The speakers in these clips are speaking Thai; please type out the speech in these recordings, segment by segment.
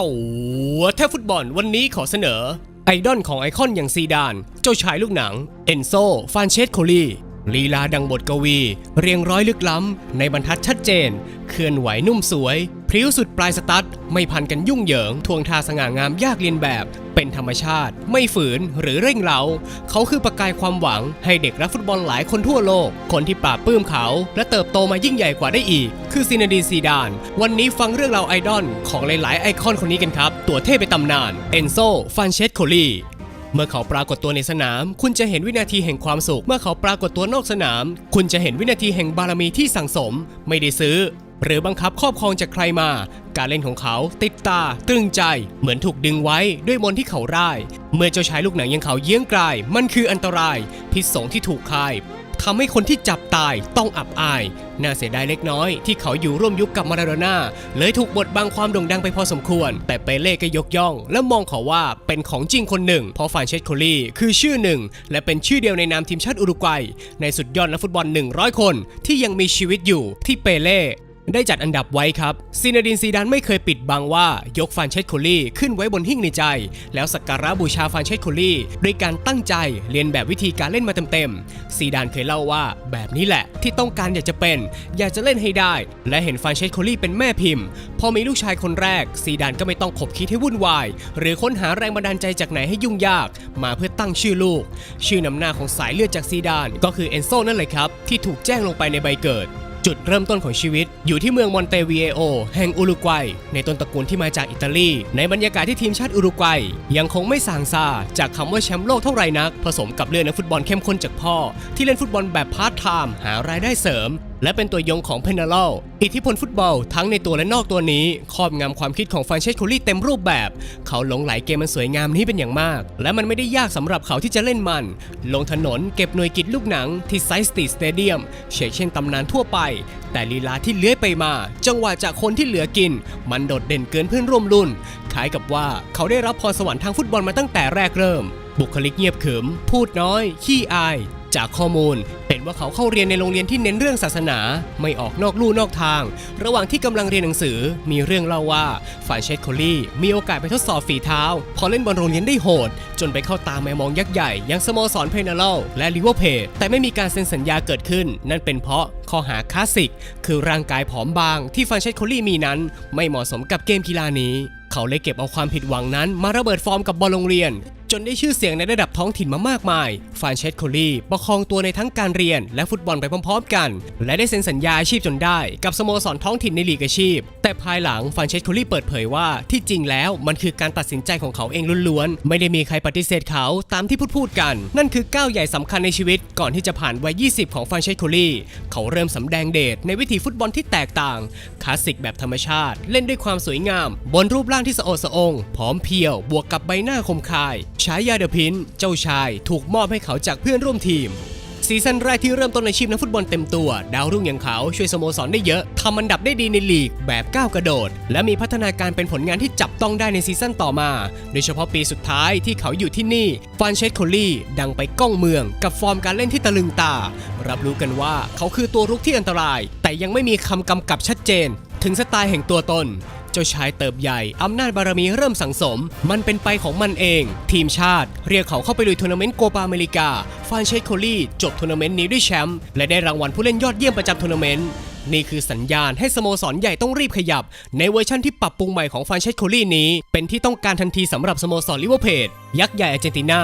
ตัวแทบฟุตบอลวันนี้ขอเสนอ ไอดอลของไอคอนอย่างซีดาน เจ้าชายลูกหนัง เอนโซ ฟานเชสโคลีลีลาดังบทกวี เรียงร้อยลึกล้ำ ในบรรทัดชัดเจน เคลื่อนไหวนุ่มสวย พริ้วสุดปลายสตั๊ดไม่พันกันยุ่งเหยิง ทวงท่าสง่างามยากเรียนแบบ เป็นธรรมชาติ ไม่ฝืนหรือเร่งเร้า เขาคือประกายความหวังให้เด็กรักฟุตบอลหลายคนทั่วโลก คนที่ปราบปลื้มเขา และเติบโตมายิ่งใหญ่กว่าได้อีก คือซินาดีนซีดาน วันนี้ฟังเรื่องราวไอดอลของหลาย ๆ ไอคอนคนนี้กันครับ ตัวเทพไปตำนานเอนโซฟานเชสโคลีเมื่อเขาปรากฏตัวในสนาม คุณจะเห็นวินาทีแห่งความสุข เมื่อเขาปรากฏตัวนอกสนาม คุณจะเห็นวินาทีแห่งบารมีที่สั่งสม ไม่ได้ซื้อ หรือบังคับครอบครองจากใครมา การเล่นของเขาติดตาตรึงใจ เหมือนถูกดึงไว้ด้วยมนที่เขาร่าย เมื่อเจ้าชายลูกหนังยังเขาเยื้องกลาย มันคืออันตราย พิษสงที่ถูกคายทำให้คนที่จับตายต้องอับอาย น่าเสียดายเล็กน้อย ที่เขาอยู่ร่วมยุคกับมาราโดน่าเลยถูกบดบังความโด่งดังไปพอสมควร แต่เปเล่ก็ยกย่อง และมองเขาว่าเป็นของจริงคนหนึ่ง เพราะฟานเชสโคลีคือชื่อหนึ่ง และเป็นชื่อเดียวในนามทีมชาติอุรุกวัย ในสุดยอดนักฟุตบอล 100 คน ที่ยังมีชีวิตอยู่ที่เปเล่ ได้จัดอันดับไว้ครับซีนาดินซีดานไม่เคยปิดบังว่ายกฟานเชสโคลี่ขึ้นไว้บนหิ้งในใจ แล้วสักการะบูชาฟานเชสโคลี่ด้วยการตั้งใจเรียนแบบวิธีการเล่นมาเต็มๆซีดานเคยเล่าว่าแบบนี้แหละที่ต้องการอยากจะเป็น อยากจะเล่นให้ได้ และเห็นฟานเชสโคลี่เป็นแม่พิมพ์ พอมีลูกชายคนแรก ซีดานก็ไม่ต้องขบคิดให้วุ่นวาย หรือค้นหาแรงบันดาลใจจากไหนให้ยุ่งยาก มาเพื่อตั้งชื่อลูก ชื่อนำหน้าของสายเลือดจากซีดาน ก็คือเอนโซนั่นเลยครับ ที่ถูกแจ้งลงไปในใบเกิด จุดเริ่มต้นของชีวิต อยู่ที่เมืองมอนเตวิเอโอแห่งอุรุกวัย ในต้นตระกูลที่มาจากอิตาลี ในบรรยากาศที่ทีมชาติอุรุกวัย ยังคงไม่ส่างซาจากคำว่าแชมป์โลกเท่าไรนัก ผสมกับเลือดนักฟุตบอลเข้มข้นจากพ่อ ที่เล่นฟุตบอลแบบพาร์ทไทม์หารายได้เสริม และเป็นตัวยงของเพนนาลอิทธิพลฟุตบอลทั้งในตัวและนอกตัวนี้ครอบงำความคิดของฟานเชสโคลี่เต็มรูปแบบ เขาหลงไหลเกมมันสวยงามนี้เป็นอย่างมาก และมันไม่ได้ยากสำหรับเขาที่จะเล่นมัน ลงถนนเก็บหน่วยกิจลูกหนังที่ไซส์ตีสเตเดียมเชกเช่นตำนานทั่วไป แต่ลีลาที่เลื้อยไปมา จังหวะจากคนที่เหลือกิน มันโดดเด่นเกินเพื่อนร่วมรุ่นคล้ายกับว่าเขาได้รับพรสวรรค์ทางฟุตบอลมาตั้งแต่แรกเริ่ม บุคลิกเงียบขึม พูดน้อย ขี้อาย จากข้อมูล เห็นว่าเขาเข้าเรียนในโรงเรียนที่เน้นเรื่องศาสนา ไม่ออกนอกลู่นอกทาง ระหว่างที่กำลังเรียนหนังสือ มีเรื่องเล่าว่าฟานเชสโคลี่มีโอกาสไปทดสอบฝีเท้า พอเล่นบอลโรงเรียนได้โหด จนไปเข้าตาแมมองยักษ์ใหญ่อยังสโมสรเพนาลและลิเวอร์เพจแต่ไม่มีการเซ็นสัญญาเกิดขึ้น นั่นเป็นเพราะข้อหาคลาสสิก คือร่างกายผอมบาง ที่ฟานเชสโคลี่มีนั้น ไม่เหมาะสมกับเกมกีฬานี้ เขาเลยเก็บเอาความผิดหวังนั้น มาระเบิดฟอร์มกับบอลโรงเรียน จนได้ชื่อเสียงในระดับท้องถิ่นมามากมาย ฟานเชสโคลีประคองตัวในทั้งการเรียนและฟุตบอลไปพร้อมๆ กัน และได้เซ็นสัญญาอาชีพจนได้ กับสโมสรท้องถิ่นในลีกอาชีพ แต่ภายหลังฟานเชสโคลีเปิดเผยว่าที่จริงแล้วมันคือการตัดสินใจของเขาเองล้วนๆ ไม่ได้มีใครปฏิเสธเขาตามที่พูดพูดกัน นั่นคือก้าวใหญ่สำคัญในชีวิตก่อนที่จะผ่านวัย 20 ของฟานเชสโคลีเขาเริ่มสำแดงเดชในวิถีฟุตบอลที่แตกต่าง คลาสสิกแบบธรรมชาติ เล่นด้วยความสวยงาม บนรูปร่างที่สะโอดสะองผอมเพียว บวกกับใบหน้าคมคายฉายาเดอะพินเจ้าชายถูกมอบให้เขาจากเพื่อนร่วมทีม ซีซั่นแรกที่เริ่มต้นในชีพนักฟุตบอลเต็มตัว ดาวรุ่งอย่างเขาช่วยสโมสรได้เยอะทำอันดับได้ดีในลีกแบบก้าวกระโดด และมีพัฒนาการเป็นผลงานที่จับต้องได้ในซีซั่นต่อมา โดยเฉพาะปีสุดท้ายที่เขาอยู่ที่นี่ฟานเชสโคลี่ดังไปก้องเมือง กับฟอร์มการเล่นที่ตะลึงตา รับรู้กันว่าเขาคือตัวรุกที่อันตราย แต่ยังไม่มีคำกำกับชัดเจน ถึงสไตล์แห่งตัวตน เจ้าชายเติบใหญ่อำนาจบารมีเริ่มสังสม มันเป็นไปของมันเอง ทีมชาติ เรียกเขาเข้าไปลุยทัวร์นาเมนต์โกปาอเมริกาฟานเชสโคลีจบทัวร์นาเมนต์นี้ด้วยแชมป์และได้รางวัลผู้เล่นยอดเยี่ยมประจำทัวร์นาเมนต์นี่คือสัญญาณให้สโมสรใหญ่ต้องรีบขยับ ในเวอร์ชั่นที่ปรับปรุงใหม่ของฟานเชสโคลีนี้ เป็นที่ต้องการทันทีสำหรับสโมสรลิเวอร์เพจยักษ์ใหญ่อาร์เจนตินา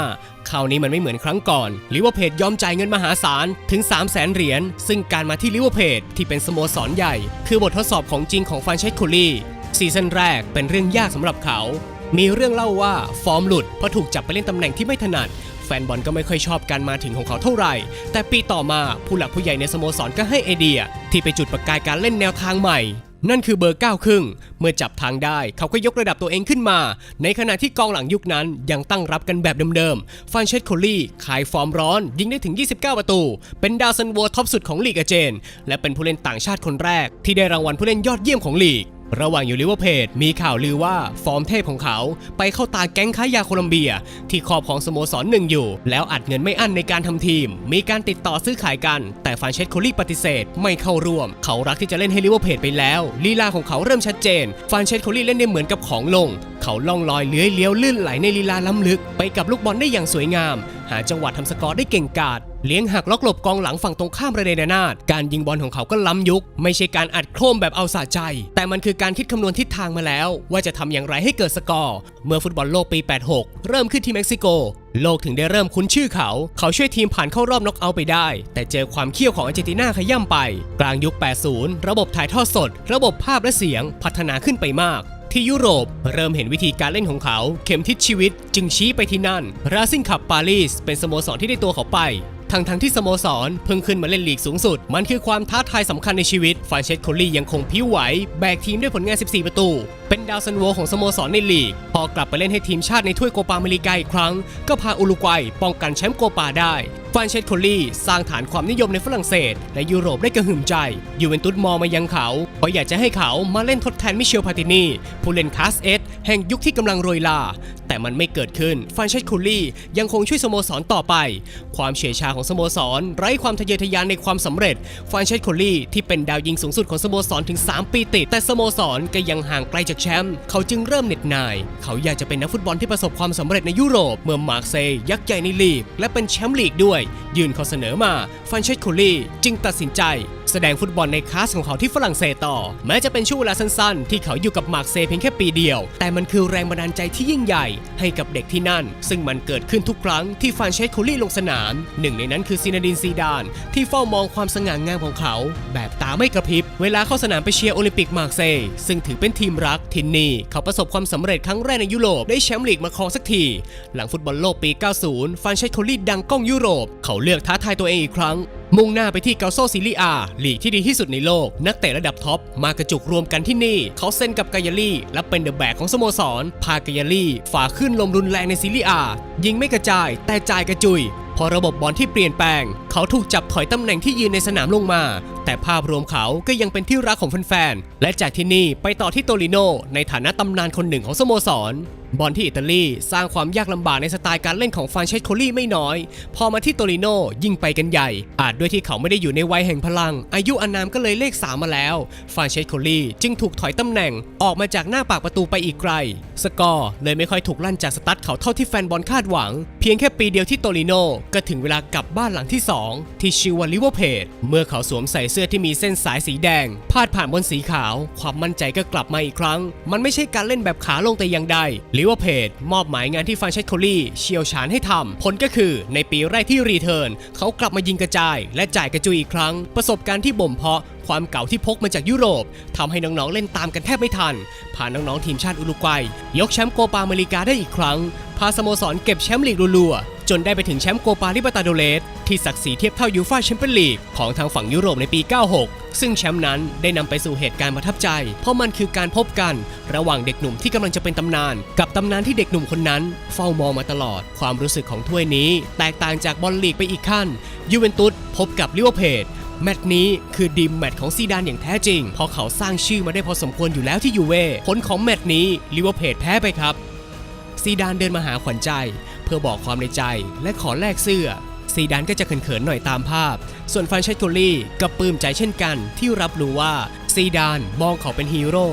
คราวนี้มันไม่เหมือนครั้งก่อน ลิเวอร์เพจยอมจ่ายเงินมหาศาล ถึง 3 0 0แสนเหรียญ ซึ่งการมาที่ลิเวอร์เพจที่เป็นสโมสรใหญ่ คือบททดสอบของจริงของฟานเชสโคลี ซีซั่นแรกเป็นเรื่องยากสำหรับเขา มีเรื่องเล่าว่าฟอร์มหลุดเพราะถูกจับไปเล่นตำแหน่งที่ไม่ถนัด แฟนบอลก็ไม่ค่อยชอบการมาถึงของเขาเท่าไหร่ แต่ปีต่อมาผู้หลักผู้ใหญ่ในสโมสรก็ให้ไอเดีย ที่ไปจุดประกายการเล่นแนวทางใหม่ นั่นคือเบอร์9ครึ่ง เมื่อจับทางได้เขาก็ยกระดับตัวเองขึ้นมา ในขณะที่กองหลังยุคนั้นยังตั้งรับกันแบบเดิมๆฟานเชสโคลี่ขายฟอร์มร้อน ยิงได้ถึง 29 ประตู เป็นดาวซันโวท็อปสุดของลีกอาเจน และเป็นผู้เล่นต่างชาติคนแรก ที่ได้รางวัลผู้เล่นยอดเยี่ยมของลีก ระหว่างอยู่ลิเวอร์เพจมีข่าวลือว่าฟอร์มเทพของเขาไปเข้าตาแก๊งค้ายาโคลัมเบีย ที่ครอบของสโมสรหนึ่งอยู่ แล้วอัดเงินไม่อั้นในการทำทีม มีการติดต่อซื้อขายกัน แต่ฟานเชสโคลี่ปฏิเสธ ไม่เข้าร่วม เขารักที่จะเล่นให้ลิเวอร์เพจไปแล้วลีลาของเขาเริ่มชัดเจน ฟานเชสโคลี่เล่นได้เหมือนกับของลง เขาล่องลอยเลื้อยเลี้ยวลื่นไหลในลีลาล้ำลึก ไปกับลูกบอลได้อย่างสวยงาม หาจังหวะทำสกอร์ได้เก่งกาจ เลี้ยงหักล็อกหลบกองหลังฝั่งตรงข้ามระเดนานาดการยิงบอลของเขาก็ล้ำยุค ไม่ใช่การอัดโครมแบบเอาสะใจ แต่มันคือการคิดคำนวณทิศทางมาแล้ว ว่าจะทำอย่างไรให้เกิดสกอร์ เมื่อฟุตบอลโลกปี 86 เริ่มขึ้นที่เม็กซิโกโลกถึงได้เริ่มคุ้นชื่อเขา เขาช่วยทีมผ่านเข้ารอบน็อกเอาท์ไปได้ แต่เจอความเขี้ยวของอาร์เจนตินาขย่ำไป กลางยุค 80 ระบบถ่ายทอดสด ระบบภาพและเสียง พัฒนาขึ้นไปมากที่ยุโรปเริ่มเห็นวิธีการเล่นของเขา เข็มทิศชีวิตจึงชี้ไปที่นั่น ราซิงขับปารีสเป็นสโมสรที่ได้ตัวเขาไป ทั้งทั้งๆที่สโมสรเพิ่งขึ้นมาเล่นลีกสูงสุด มันคือความท้าทายสำคัญในชีวิตฟานเชสโคลี่ยังคงพิ้วไหว แบกทีมด้วยผลงาน 14 ประตู เป็นดาวซันโวของสโมสรในลีก พอกลับไปเล่นให้ทีมชาติในถ้วยโกปาอเมริกาอีกครั้ง ก็พาอุรุกวัยป้องกันแชมป์โกปาได้ฟานเชสโคลี่สร้างฐานความนิยมในฝรั่งเศส และยุโรปได้กระหึ่มใจ ยูเวนตุสมองมายังเขา เพราะอยากจะให้เขามาเล่นทดแทนมิเชลพาตินีผู้เล่นคลาสเอสแห่งยุคที่กำลังโรยลา แต่มันไม่เกิดขึ้นฟานเชสโคลี่ยังคงช่วยสโมสรต่อไป ความเฉื่อยชาของสโมสร ไร้ความทะเยอทะยานในความสำเร็จฟานเชสโคลี่ที่เป็นดาวยิงสูงสุดของสโมสรถึง 3 ปีติด แต่สโมสรก็ยังห่างไกลจากแชมป์เขาจึงเริ่มเหน็ดหน่าย เขาอยากจะเป็นนักฟุตบอลที่ประสบความสำเร็จในยุโรป เมื่อมาร์เซย์ยักษ์ใหญ่ในลีก และเป็นแชมป์ลีกด้วย ยื่นข้อเสนอมาฟานเชสโคลี่จึงตัดสินใจแสดงฟุตบอลในคลาสของเขาที่ฝรั่งเศสต่อ แม้จะเป็นช่วงเวลาสั้นๆ ที่เขาอยู่กับมาร์เซย์เพียงแค่ปีเดียว แต่มันคือแรงบันดาลใจที่ยิ่งใหญ่ให้กับเด็กที่นั่น ซึ่งมันเกิดขึ้นทุกครั้งที่ฟานเชสโคลี่ลงสนาม หนึ่งในนั้นคือซินาดินซีดาน ที่เฝ้ามองความสง่างามของเขา แบบตาไม่กระพริบ เวลาเข้าสนามไปเชียร์โอลิมปิกมาร์เซย์ซึ่งถือเป็นทีมรักทินนี่ เขาประสบความสำเร็จครั้งแรกในยุโรปได้แชมป์ลีกมาครองสักที หลังฟุตบอลโลกปี 90 ฟานเชสโคลี่ดังก้องยุโรป เขาเลือกท้าทายตัวเองอีกครั้งมุ่งหน้าไปที่เกาโซซิลีอาลีกที่ดีที่สุดในโลก นักเตะระดับท็อปมากระจุกรวมกันที่นี่ เขาเซ็นกับกายาลี่ และเป็นเดอะแบกของสโมสร พากายาลี่ฝ่าขึ้นลมรุนแรงในซิลีอายิงไม่กระจาย แต่จ่ายกระจุย พอระบบบอลที่เปลี่ยนแปลง เขาถูกจับถอยตำแหน่งที่ยืนในสนามลงมา แต่ภาพรวมเขาก็ยังเป็นที่รักของแฟนๆและจากที่นี่ไปต่อที่โตริโนในฐานะตำนานคนหนึ่งของสโมสร บอลที่อิตาลีสร้างความยากลำบากในสไตล์การเล่นของฟานเชสโคลี่ไม่น้อย พอมาที่โตริโนยิ่งไปกันใหญ่ อาจด้วยที่เขาไม่ได้อยู่ในวัยแห่งพลัง อายุอนามก็เลยเลข 3 มาแล้ว ฟานเชสโคลี่จึงถูกถอยตำแหน่งออกมาจากหน้าปากประตูไปอีกไกล สกอร์เลยไม่ค่อยถูกลั่นจากสตั๊ดเขาเท่าที่แฟนบอลคาดหวัง เพียงแค่ปีเดียวที่โตริโนก็ถึงเวลากลับบ้านหลังที่ 2 ที่ชื่อว่าลิเวอร์เพจเมื่อเขาสวมใส่เสื้อที่มีเส้นสายสีแดง พาดผ่านบนสีขาว ความมั่นใจก็กลับมาอีกครั้ง มันไม่ใช่การเล่นแบบขาลงแต่อย่างใดลิเวอร์เพจมอบหมายงานที่ฟานเชสโคลี่เชี่ยวชาญให้ทำผลก็คือในปีแรกที่รีเทิร์นเขากลับมายิงกระจาย และจ่ายกระจุยอีกครั้ง ประสบการณ์ที่บ่มเพาะความเก่าที่พกมาจากยุโรปทำให้น้องๆเล่นตามกันแทบไม่ทัน พาน้องๆทีมชาติอุรุกวัย ยกแชมป์โกปาอเมริกาได้อีกครั้ง พาสโมสรเก็บแชมป์ลีกรัวๆ จนได้ไปถึงแชมป์โกปาลิบาตาโดเลสที่ศักดิ์ศรีเทียบเท่ายูฟ่าแชมเปี้ยนลีกของทางฝั่งยุโรปในปี 96 ซึ่งแชมป์นั้นได้นำไปสู่เหตุการณ์ประทับใจ เพราะมันคือการพบกัน ระหว่างเด็กหนุ่มที่กำลังจะเป็นตำนาน กับตำนานที่เด็กหนุ่มคนนั้น เฝ้ามองมาตลอด ความรู้สึกของถ้วยนี้ แตกต่างจากบอลลีกไปอีกขั้นยูเวนตุสพบกับลิเวอร์เพจแมตช์นี้คือดีมแมตช์ของซีดานอย่างแท้จริง เพราะเขาสร้างชื่อมาได้พอสมควรอยู่แล้วที่ยูเว่ผลของแมตช์นี้ลิเวอร์เพจแพ้ไปครับซีดานเดินมาหาขวัญใจ เพื่อบอกความในใจและขอแลกเสื้อ ซีดานก็จะเขินๆหน่อยตามภาพ ส่วนฟานเชสโกลี่ก็ปลื้มใจเช่นกันที่รับรู้ว่าซีดานมองเขาเป็นฮีโร่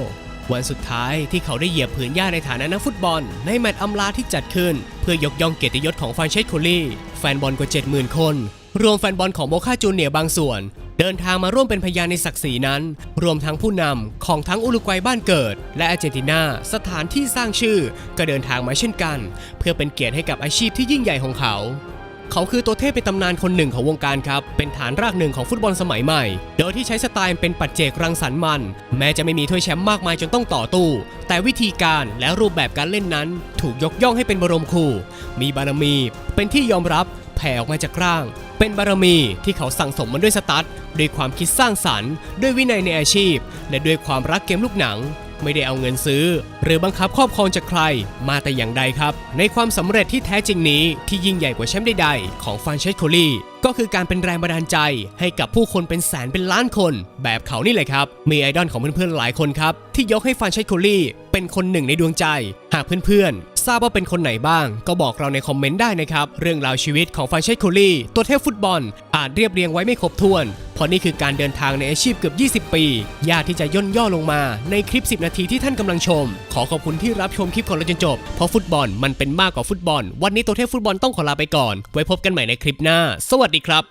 วันสุดท้ายที่เขาได้เหยียบผืนหญ้าในฐานะนักฟุตบอล ในแมตช์อำลาที่จัดขึ้น เพื่อยกย่องเกียรติยศของฟานเชสโกลี่ แฟนบอลกว่า 70,000 คน รวมแฟนบอลของโมคาจูเนียร์บางส่วน เดินทางมาร่วมเป็นพยานในศักดิ์ศรีนั้น รวมทั้งผู้นำของทั้งอุรุกวัยบ้านเกิด และอาร์เจนตินาสถานที่สร้างชื่อ ก็เดินทางมาเช่นกัน เพื่อเป็นเกียรติให้กับอาชีพที่ยิ่งใหญ่ของเขา เขาคือตัวเทพเป็นตำนานคนหนึ่งของวงการครับ เป็นฐานรากหนึ่งของฟุตบอลสมัยใหม่ โดยที่ใช้สไตล์เป็นปัจเจกรังสรรค์มัน แม้จะไม่มีถ้วยแชมป์มากมายจนต้องต่อตู้ แต่วิธีการและรูปแบบการเล่นนั้น ถูกยกย่องให้เป็นบรมครู มีบารมี เป็นที่ยอมรับแผ่ออกมาจากร่าง เป็นบารมีที่เขาสั่งสมมาด้วยสตั๊ดด้วยความคิดสร้างสรรค์ ด้วยวินัยในอาชีพ และด้วยความรักเกมลูกหนัง ไม่ได้เอาเงินซื้อ หรือบังคับครอบครองจากใคร มาแต่อย่างใดครับ ในความสำเร็จที่แท้จริงนี้ที่ยิ่งใหญ่กว่าแชมป์ใดๆ ของฟรานเชสโคลีก็คือการเป็นแรงบันดาลใจ ให้กับผู้คนเป็นแสนเป็นล้านคน แบบเขานี่เลยครับ มีไอดอลของเพื่อนๆหลายคนครับที่ยกให้ฟรานเชสโคลีเป็นคนหนึ่งในดวงใจ หากเพื่อนๆ ทราบว่าเป็นคนไหนบ้าง ก็บอกเราในคอมเมนต์ได้นะครับ เรื่องราวชีวิตของฟานเชสโคลี่ตัวเทพฟุตบอล อาจเรียบเรียงไว้ไม่ครบถ้วน เพราะนี่คือการเดินทางในอาชีพเกือบ 20 ปี ยากที่จะย่นย่อลงมา ในคลิป 10 นาทีที่ท่านกำลังชม ขอขอบคุณที่รับชมคลิปของเราจนจบ เพราะฟุตบอลมันเป็นมากกว่าฟุตบอล วันนี้ตัวเทพฟุตบอลต้องขอลาไปก่อน ไว้พบกันใหม่ในคลิปหน้า สวัสดีครับ